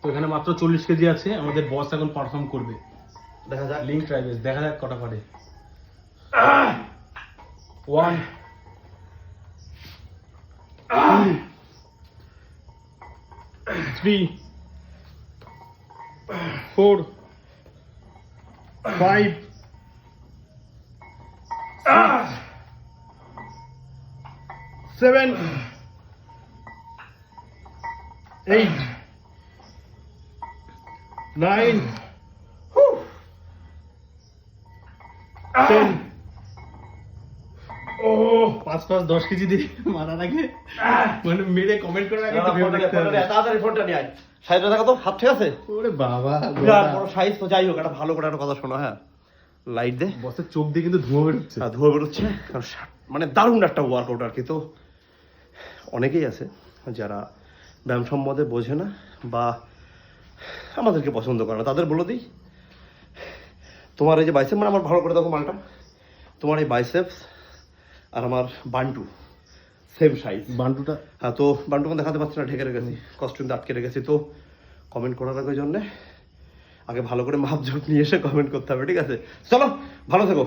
তো এখানে মাত্র চল্লিশ কেজি আছে আমাদের বস এখন পারফর্ম করবে। দেখা যাক। লিঙ্ক ট্রাইবেস দেখা যাক কটা পারে one three four five seven eight nine ten ও পাঁচ পাঁচ দশ কেজি দিয়ে মারার আগে মানে মেরে কমেন্ট করার আগে। তাড়াতাড়ি ফোনটা নিয়ে আয়। সাইজটা দেখো তো হাত ঠিক আছে? ওরে বাবা বিরাট বড় সাইজ তো যাই হোক একটা ভালো করে একটা কথা শোনো হ্যাঁ। লাইট দে। বসের চোখ দিয়ে কিন্তু ধোঁয়া বেরোচ্ছে। আর ধোয়া বেরোচ্ছে মানে দারুণ একটা ওয়ার্কআউট আর কি তো। অনেকেই আছে যারা ব্যায়াম সম্বন্ধে বোঝে না বা আমাদেরকে পছন্দ করে না। তাদের বলে দিই তোমার এই যে বাইসেপ মানে আমার ভালো করে দেখো মালটা। তোমার এই বাইসেপস আর আমার বান্টু সেম সাইজ বান্টুটা? হ্যাঁ তো বান্টু কোনো দেখাতে পারছি না ঢেকে রেখেছি কস্টিউমটা আটকে রেখেছি তো কমেন্ট করার আগে জন্যে আগে ভালো করে মাপ ঝোঁক নিয়ে এসে কমেন্ট করতে হবে ঠিক আছে? চলো ভালো থেকো।